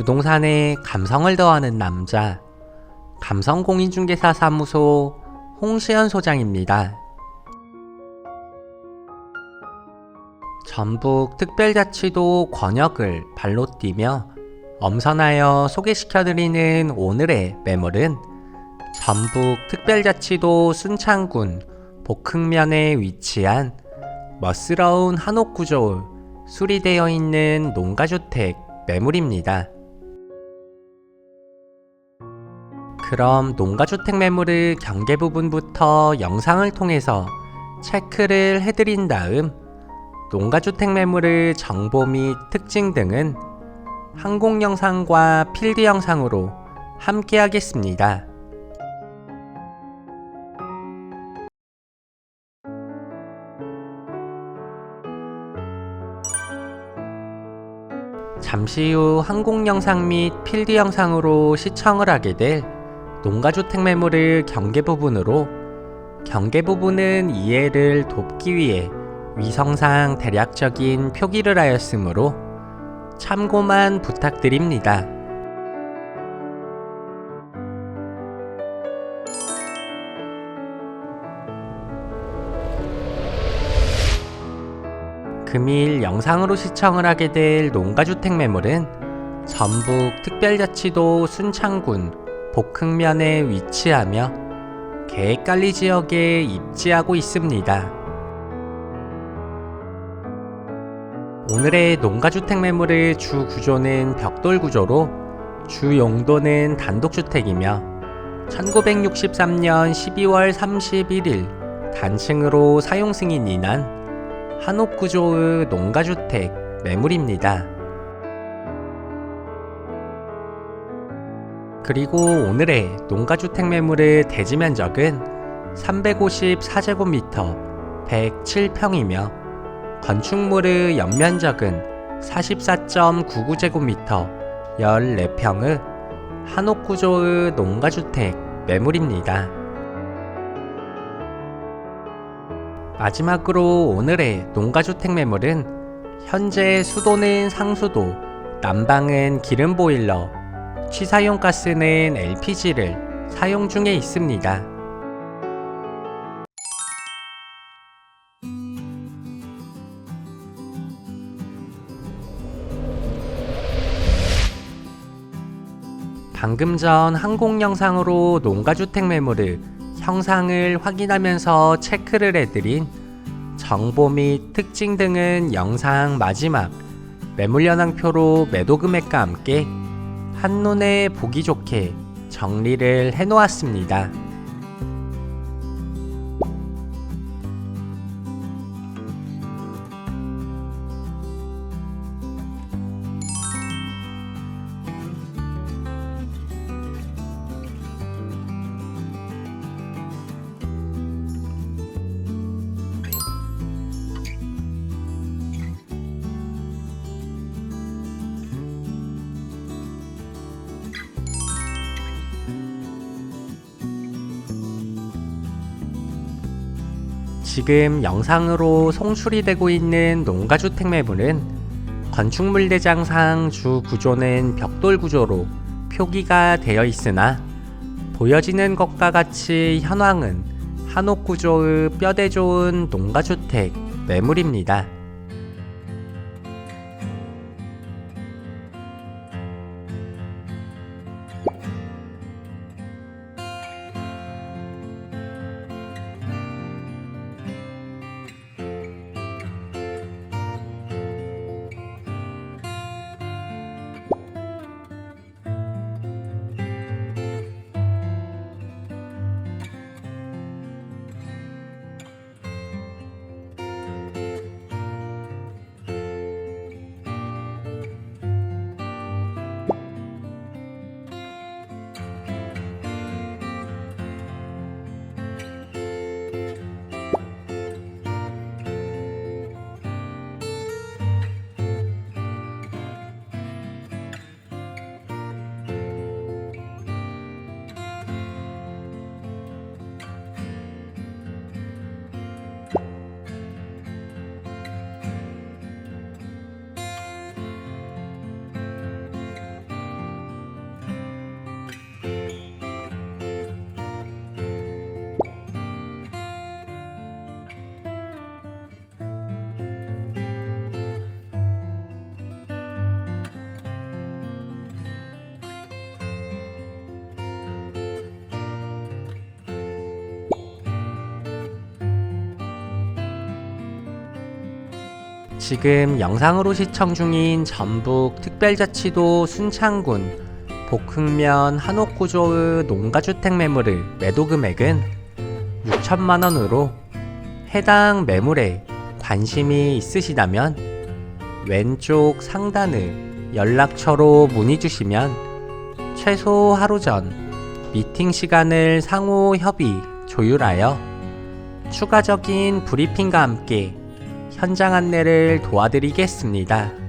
부동산에 감성을 더하는 남자 감성공인중개사 사무소 홍시연 소장입니다. 전북 특별자치도 권역을 발로 뛰며 엄선하여 소개시켜드리는 오늘의 매물은 전북 특별자치도 순창군 복흥면에 위치한 멋스러운 한옥 구조 수리되어 있는 농가주택 매물입니다. 그럼 농가주택 매물의 경계 부분부터 영상을 통해서 체크를 해드린 다음 농가주택 매물의 정보 및 특징 등은 항공 영상과 필드 영상으로 함께 하겠습니다. 잠시 후 항공 영상 및 필드 영상으로 시청을 하게 될 농가주택 매물의 경계 부분으로 경계 부분은 이해를 돕기 위해 위성상 대략적인 표기를 하였으므로 참고만 부탁드립니다. 금일 영상으로 시청을 하게 될 농가주택 매물은 전북 특별자치도 순창군 복흥면에 위치하며 계획관리 지역에 입지하고 있습니다. 오늘의 농가주택 매물의 주 구조는 벽돌 구조로 주 용도는 단독주택이며 1963년 12월 31일 단층으로 사용 승인이 난 한옥 구조의 농가주택 매물입니다. 그리고 오늘의 농가주택 매물의 대지 면적은 354제곱미터 107평이며 건축물의 연면적은 44.99제곱미터 14평의 한옥 구조의 농가주택 매물입니다. 마지막으로 오늘의 농가주택 매물은 현재 수도는 상수도, 난방은 기름 보일러, 취사용 가스는 LPG를 사용 중에 있습니다. 방금 전 항공 영상으로 농가주택 매물을 형상을 확인하면서 체크를 해드린 정보 및 특징 등은 영상 마지막 매물 현황표로 매도 금액과 함께 한눈에 보기 좋게 정리를 해놓았습니다. 지금 영상으로 송출이 되고 있는 농가주택 매물은 건축물 대장상 주 구조는 벽돌 구조로 표기가 되어 있으나 보여지는 것과 같이 현황은 한옥 구조의 뼈대 좋은 농가주택 매물입니다. 지금 영상으로 시청 중인 전북 특별자치도 순창군 복흥면 한옥구조의 농가주택 매물의 매도 금액은 6천만 원으로 해당 매물에 관심이 있으시다면 왼쪽 상단의 연락처로 문의 주시면 최소 하루 전 미팅 시간을 상호 협의 조율하여 추가적인 브리핑과 함께 현장 안내를 도와드리겠습니다.